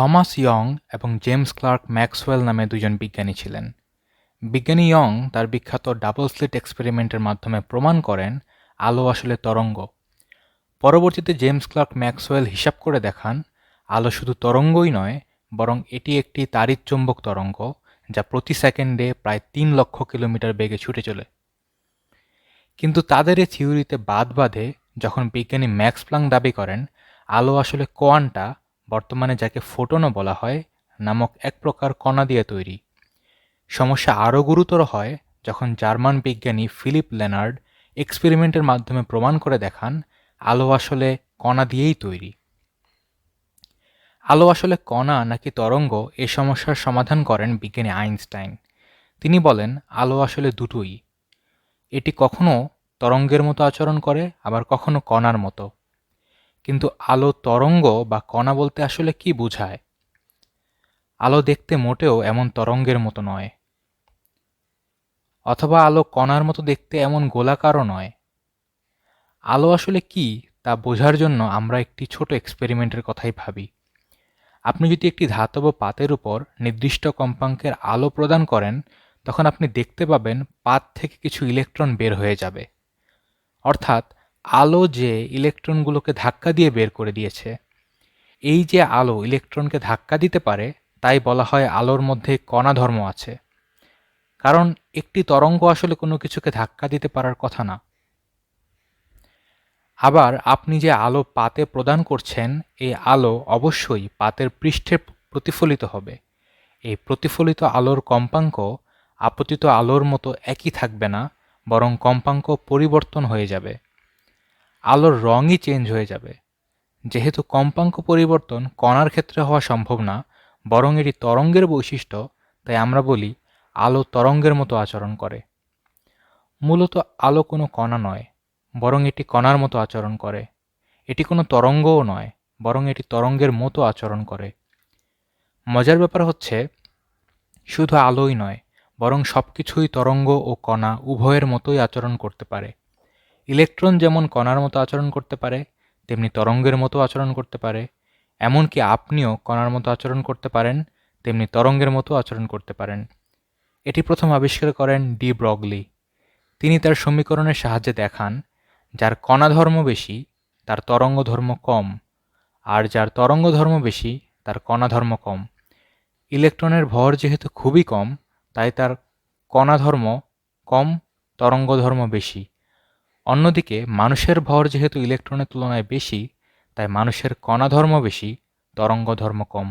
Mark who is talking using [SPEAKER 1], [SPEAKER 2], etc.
[SPEAKER 1] Thomas Young এবং James Clerk Maxwell নামে দুজন বিজ্ঞানী ছিলেন। বিজ্ঞানী ইয়ং তার বিখ্যাত ডাবল স্লিট এক্সপেরিমেন্টের মাধ্যমে প্রমাণ করেন, আলো আসলে তরঙ্গ। পরবর্তীতে জেমস ক্লার্ক ম্যাক্সওয়েল হিসাব করে দেখান, আলো শুধু তরঙ্গই নয়, বরং এটি একটি তাড়িৎচুম্বক তরঙ্গ, যা প্রতি সেকেন্ডে প্রায় তিন লক্ষ কিলোমিটার বেগে ছুটে চলে। কিন্তু তাদের এই থিওরিতে বাদ বাঁধে, যখন বিজ্ঞানী ম্যাক্স প্লাং দাবি করেন, আলো আসলে কোয়ান্টা বর্তমানে যাকে ফোটনও বলা হয়, নামক এক প্রকার কণা দিয়ে তৈরি। সমস্যা আরও গুরুতর হয় যখন জার্মান বিজ্ঞানী ফিলিপ লেনার্ড এক্সপেরিমেন্টের মাধ্যমে প্রমাণ করে দেখান, আলো আসলে কণা দিয়েই তৈরি। আলো আসলে কণা নাকি তরঙ্গ এ সমস্যার সমাধান করেন বিজ্ঞানী আইনস্টাইন। তিনি বলেন, আলো আসলে দুটোই। এটি কখনো তরঙ্গের মতো আচরণ করে, আবার কখনো কণার মতো। কিন্তু আলো তরঙ্গ বা কণা বলতে আসলে কি বোঝায়? আলো দেখতে মোটেও এমন তরঙ্গের মতো নয়। অথবা আলো কণার মতো দেখতে এমন গোলাকারও নয়। আলো আসলে কি তা বোঝার জন্য আমরা একটি ছোট এক্সপেরিমেন্টের কথাই ভাবি। আপনি যদি একটি ধাতব পাতের উপর নির্দিষ্ট কম্পাঙ্কের আলো প্রদান করেন, তখন আপনি দেখতে পাবেন পাত থেকে কিছু ইলেকট্রন বের হয়ে যাবে। অর্থাৎ আলো যে ইলেকট্রনগুলোকে ধাক্কা দিয়ে বের করে দিয়েছে, এই যে আলো ইলেকট্রনকে ধাক্কা দিতে পারে, তাই বলা হয় আলোর মধ্যে কণা ধর্ম আছে। কারণ একটি তরঙ্গ আসলে কোনো কিছুকে ধাক্কা দিতে পারার কথা না। আবার আপনি যে আলো পাতে প্রদান করছেন, এই আলো অবশ্যই পাতের পৃষ্ঠে প্রতিফলিত হবে। এই প্রতিফলিত আলোর কম্পাঙ্ক আপতিত আলোর মতো একই থাকবে না, বরং কম্পাঙ্ক পরিবর্তন হয়ে যাবে। আলোর রঙই চেঞ্জ হয়ে যাবে। যেহেতু কম্পাঙ্ক পরিবর্তন কণার ক্ষেত্রে হওয়া সম্ভব না, বরং এটি তরঙ্গের বৈশিষ্ট্য, তাই আমরা বলি আলো তরঙ্গের মতো আচরণ করে। মূলত আলো কোনো কণা নয়, বরং এটি কণার মতো আচরণ করে। এটি কোনো তরঙ্গও নয়, বরং এটি তরঙ্গের মতো আচরণ করে। মজার ব্যাপার হচ্ছে, শুধু আলোই নয়, বরং সব কিছুই তরঙ্গ ও কণা উভয়ের মতোই আচরণ করতে পারে। ইলেকট্রন যেমন কণার মতো আচরণ করতে পারে, তেমনি তরঙ্গের মতো আচরণ করতে পারে। এমনকি আপনিও কণার মতো আচরণ করতে পারেন, তেমনি তরঙ্গের মতো আচরণ করতে পারেন। এটি প্রথম আবিষ্কার করেন ডি ব্রগলি। তিনি তার সমীকরণের সাহায্যে দেখান, যার কণা ধর্ম বেশি, তার তরঙ্গ ধর্ম কম, আর যার তরঙ্গ ধর্ম বেশি, তার কণা ধর্ম কম। ইলেকট্রনের ভর যেহেতু খুবই কম, তাই তার কণা ধর্ম কম, তরঙ্গ ধর্ম বেশি। অন্যদিকে মানুষের ভর যেহেতু ইলেকট্রনের তুলনায় বেশি তাই মানুষের কণাধর্ম বেশি তরঙ্গ ধর্ম কম।